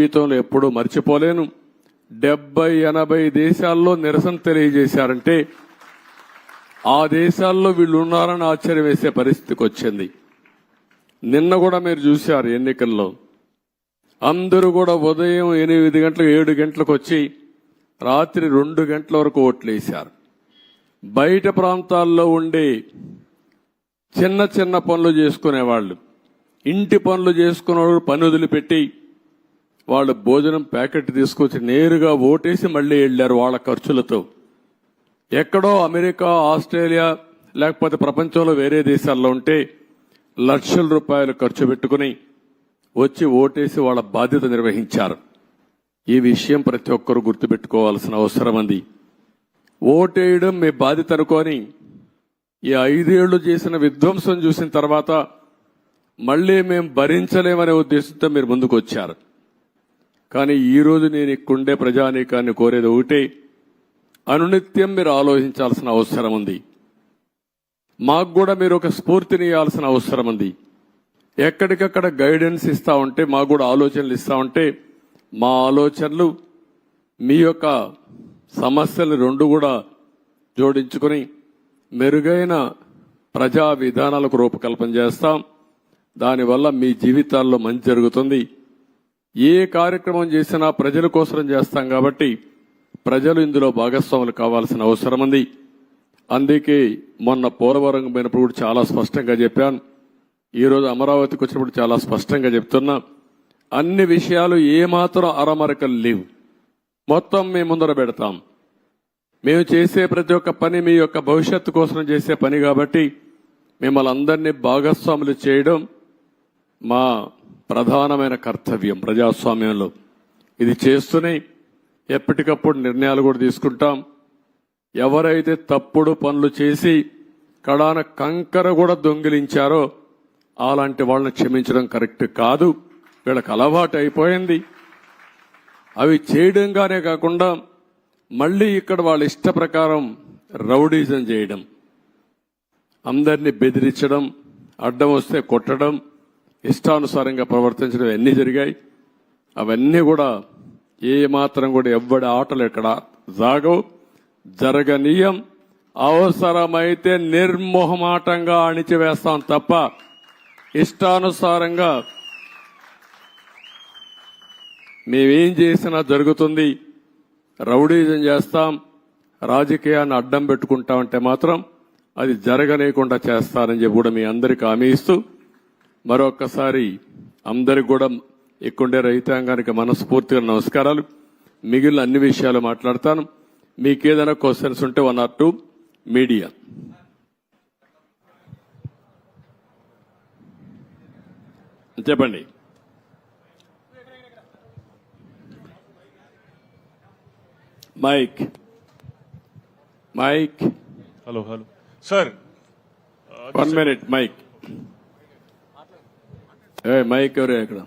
జీవితంలో ఎప్పుడూ మర్చిపోలేను. డెబ్బై ఎనభై దేశాల్లో నిరసన తెలియజేశారంటే ఆ దేశాల్లో వీళ్ళు ఉన్నారని ఆశ్చర్యం వేసే పరిస్థితికి వచ్చింది. నిన్న కూడా మీరు చూశారు ఎన్నికల్లో. అందరూ కూడా ఉదయం ఎనిమిది గంటలకు ఏడు గంటలకు వచ్చి రాత్రి రెండు గంటల వరకు ఓట్లు వేశారు. బయట ప్రాంతాల్లో ఉండే చిన్న చిన్న పనులు చేసుకునేవాళ్ళు. ఇంటి పనులు చేసుకునే పని వదిలిపెట్టి వాళ్ళు భోజనం ప్యాకెట్ తీసుకొచ్చి నేరుగా ఓటేసి మళ్ళీ వెళ్ళారు వాళ్ళ ఖర్చులతో. ఎక్కడో అమెరికా ఆస్ట్రేలియా లేకపోతే ప్రపంచంలో వేరే దేశాల్లో ఉంటే లక్షల రూపాయలు ఖర్చు పెట్టుకుని వచ్చి ఓటేసి వాళ్ళ బాధ్యత నిర్వహించారు. ఈ విషయం ప్రతి ఒక్కరూ గుర్తుపెట్టుకోవాల్సిన అవసరం ఉంది. ఓటేయడం మీ బాధ్యత అనుకొని ఈ ఐదేళ్ళు చేసిన విధ్వంసం చూసిన తర్వాత మళ్ళీ మేము భరించలేమనే ఉద్దేశంతో మీరు ముందుకు వచ్చారు కానీ ఈ రోజు నేను ఇక్కడుండే ప్రజానీకాన్ని కోరేది ఒకటే అనునిత్యం మీరు ఆలోచించాల్సిన అవసరం ఉంది. మాకు కూడా మీరు ఒక స్ఫూర్తిని ఇవ్వాల్సిన అవసరం ఉంది. ఎక్కడికక్కడ గైడెన్స్ ఇస్తా ఉంటే మాకు కూడా ఆలోచనలు ఇస్తా ఉంటే మా ఆలోచనలు మీ యొక్క సమస్యలు రెండు కూడా జోడించుకొని మెరుగైన ప్రజా విధానాలకు రూపకల్పన చేస్తాం. దానివల్ల మీ జీవితాల్లో మంచి జరుగుతుంది. ఏ కార్యక్రమం చేసినా ప్రజల కోసం చేస్తాం కాబట్టి ప్రజలు ఇందులో భాగస్వాములు కావాల్సిన అవసరం ఉంది. అందుకే మొన్న పోలవరం పోయినప్పుడు కూడా చాలా స్పష్టంగా చెప్పాను. ఈరోజు అమరావతికి వచ్చినప్పుడు చాలా స్పష్టంగా చెప్తున్నా. అన్ని విషయాలు ఏమాత్రం అరమరకలు లేవు. మొత్తం మేము ముందర పెడతాం. మేము చేసే ప్రతి ఒక్క పని మీ యొక్క భవిష్యత్తు కోసం చేసే పని కాబట్టి మిమ్మల్ని అందరినీ భాగస్వాములు చేయడం మా ప్రధానమైన కర్తవ్యం ప్రజాస్వామ్యంలో. ఇది చేస్తూనే ఎప్పటికప్పుడు నిర్ణయాలు కూడా తీసుకుంటాం. ఎవరైతే తప్పుడు పనులు చేసి కడాన కంకర కూడా దొంగిలించారో అలాంటి వాళ్ళని క్షమించడం కరెక్ట్ కాదు. వీళ్ళకి అలవాటు అయిపోయింది. అవి చేయడంగానే కాకుండా మళ్ళీ ఇక్కడ వాళ్ళ ఇష్ట ప్రకారం రౌడీజం చేయడం. అందరినీ బెదిరించడం అడ్డం వస్తే కొట్టడం ఇష్టానుసారంగా ప్రవర్తించడం అన్నీ జరిగాయి? అవన్నీ కూడా ఏ మాత్రం కూడా ఎవ్వడి ఆటలు ఇక్కడ జాగవు. జరగనీయం. అవసరమైతే నిర్మోహమాటంగా అణిచివేస్తాం తప్ప ఇష్టానుసారంగా మేమేం చేసినా జరుగుతుంది. రౌడీజం చేస్తాం. రాజకీయాన్ని అడ్డం పెట్టుకుంటామంటే మాత్రం అది జరగనీయకుండా చేస్తారని చెప్పి కూడా మీ అందరికీ హామీ ఇస్తూ మరొక్కసారి అందరికి కూడా ఇక్కడుండే రైతాంగానికి మనస్ఫూర్తిగా నమస్కారాలు. మిగిలిన అన్ని విషయాలు మాట్లాడతాను. మీకేదైనా క్వశ్చన్స్ ఉంటే వన్ ఆర్ టూ మీడియా చెప్పండి. Mike mike hello hello sir one minute mike ఏ మైక్ ఎవరు ఇక్కడ?